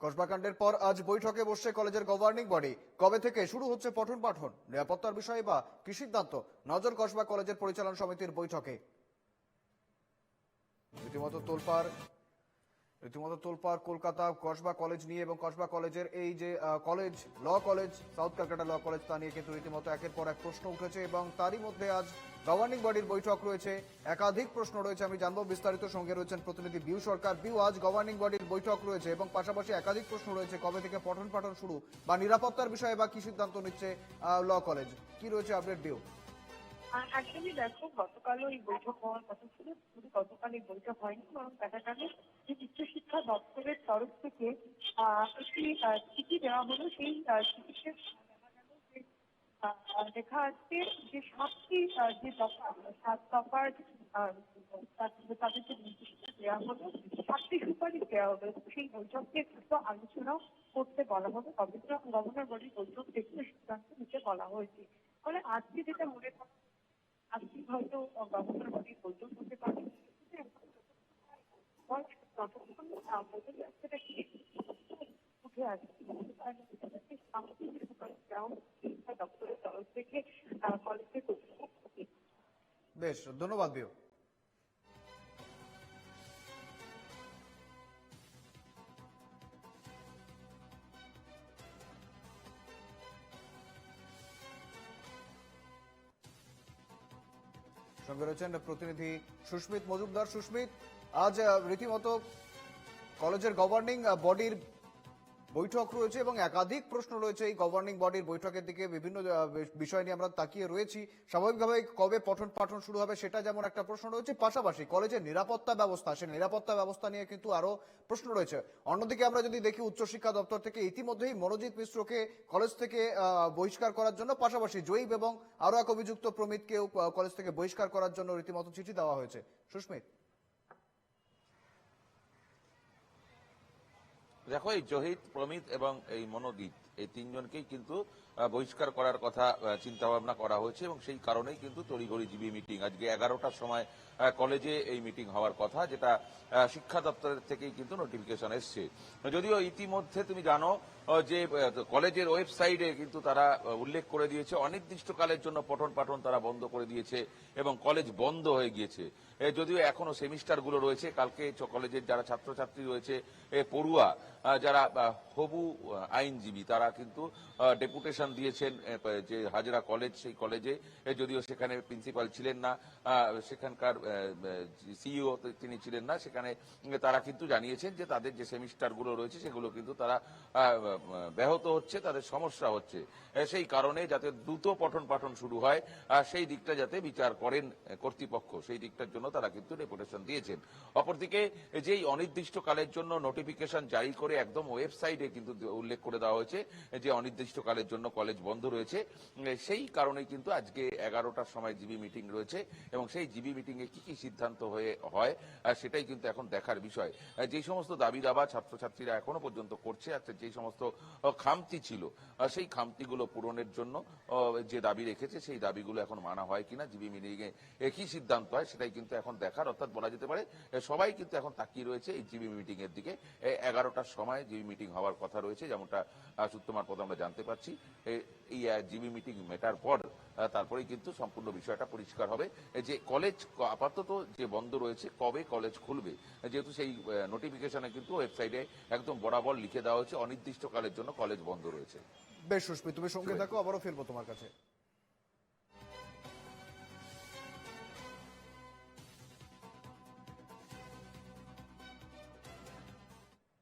কসবাকাণ্ডের পর আজ বৈঠকে বসছে কলেজের গভর্নিং বডি কবে থেকে শুরু হচ্ছে পঠন পাঠন? নিরাপত্তার বিষয়ে বা কি সিদ্ধান্ত? নজর কসবা কলেজের পরিচালন সমিতির বৈঠকে। রীতিমতো তোলপাড় রীতিমতো তোলপাড় কলকাতা কসবা কলেজ নিয়ে এবং কসবা কলেজের এই যে college law college south Calcutta law college তা নিয়ে কিন্তু রীতিমতো একের পর এক প্রশ্ন উঠেছে এবং তারই মধ্যে আজ গভর্নিং বডির বৈঠক রয়েছে। একাধিক প্রশ্ন রয়েছে, আমি জানব। বিস্তারিত সঙ্গে রয়েছেন প্রতিনিধি বিউ সরকার। বিউ, আজ গভর্নিং বডির বৈঠক রয়েছে এবং পাশাপাশি একাধিক প্রশ্ন রয়েছে, কবে থেকে পঠন পাঠন শুরু বা নিরাপত্তার বিষয়ে বা কি সিদ্ধান্ত নিচ্ছে ল কলেজ। কি রয়েছে আপডেট, বিউ? অ্যাকচুয়ালি দেখো, গতকালও এই বৈঠক হওয়ার কথা ছিল গতকাল এই বৈঠক হয়নি, বরং দেখা গেল যে উচ্চশিক্ষা দপ্তরের তরফ থেকে একটি চিঠি দেওয়া হলো। সেই চিঠিতে লেখা আছে যে সাতটি যে দফা সাত দফার আহ, তাদের তাদের যে নির্দেশিকা দেওয়া হলো সাতটি সুপারিশ দেওয়া হলো সেই বৈঠকে দ্রুত আলোচনাও করতে বলা হবে। গভর্নর গভর্নর বডির বৈঠক থেকে সিদ্ধান্ত নিতে বলা হয়েছে। ফলে আজকে যেটা মনে আজকে হয়তো গভর্নর বডির বৈঠক হতে পারে। ততক্ষণ উঠে আসবে সামগ্রিক যে সুপারিশ দেওয়া হলো, শিক্ষা দপ্তরের তরফ থেকে কলেজের কর্তৃপক্ষ বেশ ধন্যবাদ বিউ সঙ্গে রয়েছেন প্রতিনিধি সুস্মিত মজুমদার। সুস্মিত আজ রীতিমতো কলেজের গভর্নিং বডির বৈঠক রয়েছে এবং একাধিক প্রশ্ন রয়েছে এই গভর্নিং বডির বৈঠকের দিকে। বিভিন্ন বিষয় নিয়ে আমরা তাকিয়ে রয়েছি। স্বাভাবিকভাবে কবে পঠন পাঠন শুরু হবে সেটা যেমন একটা প্রশ্ন রয়েছে, পাশাপাশি কলেজের নিরাপত্তা ব্যবস্থা, সেই নিরাপত্তা ব্যবস্থা নিয়ে কিন্তু আরও প্রশ্ন রয়েছে। অন্যদিকে আমরা যদি দেখি উচ্চশিক্ষা দপ্তর থেকে ইতিমধ্যেই মনোজিৎ মিশ্রকে কলেজ থেকে বহিষ্কার করার জন্য, পাশাপাশি জয়ীব এবং আরও এক অভিযুক্ত প্রমিতকেও কলেজ থেকে বহিষ্কার করার জন্য রীতিমতো চিঠি দেওয়া হয়েছে। সুস্মিত। দেখো এই জহিত প্রমিত এবং এই মনোদীপ এই তিনজনকেই কিন্তু বহিষ্কার করার কথা চিন্তা ভাবনা করা হয়েছে এবং সেই কারণেই কিন্তু তড়িঘড়ি জিবি মিটিং। আজকে এগারোটার সময় কলেজে এই মিটিং হওয়ার কথা যেটা শিক্ষা দপ্তরের থেকেই কিন্তু নোটিফিকেশন এসছে। যদিও ইতিমধ্যে তুমি জানো যে কলেজের ওয়েবসাইটে কিন্তু তারা উল্লেখ করে দিয়েছে, অনির্দিষ্টকালের জন্য পঠন পাঠন তারা বন্ধ করে দিয়েছে এবং কলেজ বন্ধ হয়ে গিয়েছে। যদিও এখনও সেমিস্টারগুলো রয়েছে, কালকে কলেজের যারা ছাত্রছাত্রী রয়েছে পড়ুয়া যারা হবু আইনজীবী, তারা কিন্তু ডেপুটেশন দিয়েছেন যে হাজরা কলেজ, সেই কলেজে। যদিও সেখানে প্রিন্সিপাল ছিলেন না সেখানকার সিইও তিনি ছিলেন না, সেখানে তারা কিন্তু জানিয়েছেন যে তাদের যে সেমিস্টারগুলো রয়েছে, সেগুলো কিন্তু তারা ব্যাহত হচ্ছে, তাদের সমস্যা হচ্ছে। সেই কারণে যাতে দ্রুত পঠন পাঠন শুরু হয় সেই দিকটা যাতে বিচার করেন কর্তৃপক্ষ, সেই দিকটার জন্য তারা কিন্তু ডেপুটেশন দিয়েছেন। অপরদিকে, যেই অনির্দিষ্টকালের জন্য নোটিফিকেশন জারি করে একদম ওয়েবসাইটে কিন্তু উল্লেখ করে দেওয়া হয়েছে যে অনির্দিষ্টকালের জন্য কলেজ বন্ধ রয়েছে সেই কারণে কিন্তু আজকে এগারোটার সময় জিবি মিটিং রয়েছে এবং সেই জিবি মিটিং এ কি কি সিদ্ধান্ত হয়ে, হয় সেটাই কিন্তু এখন দেখার বিষয়। যে সমস্ত দাবি দাবা ছাত্রছাত্রীরা এখনও পর্যন্ত করছে, আর যে সমস্ত খামতি ছিল সেই খামতিগুলো পূরণের জন্য যে দাবি রেখেছে, সেই দাবিগুলো এখন মানা হয় কিনা, জিবি মিটিং এ একই সিদ্ধান্ত হয়, সেটাই কিন্তু এখন দেখার, অর্থাৎ বলা যেতে পারে সবাই কিন্তু এখন তাকিয়ে রয়েছে এই জিবি মিটিং এর দিকে এগারোটার সময় জিবি মিটিং হওয়ার কথা রয়েছে, যেমনটা সূত্র মারফত আমরা জানতে পারছি। এই জিবি মিটিং মেটার পর তারপরে তারপরেই কিন্তু সম্পূর্ণ বিষয়টা পরিষ্কার হবে। যে কলেজ আপাতত যে বন্ধ রয়েছে কবে কলেজ খুলবে যেহেতু সেই নোটিফিকেশনে কিন্তু ওয়েবসাইটে একদম বরাবর লিখে দেওয়া হয়েছে অনির্দিষ্টকালের জন্য কলেজ বন্ধ রয়েছে। বেশ সুস্মিত তুমি সঙ্গে থাকো আবারও ফিরবো তোমার কাছে।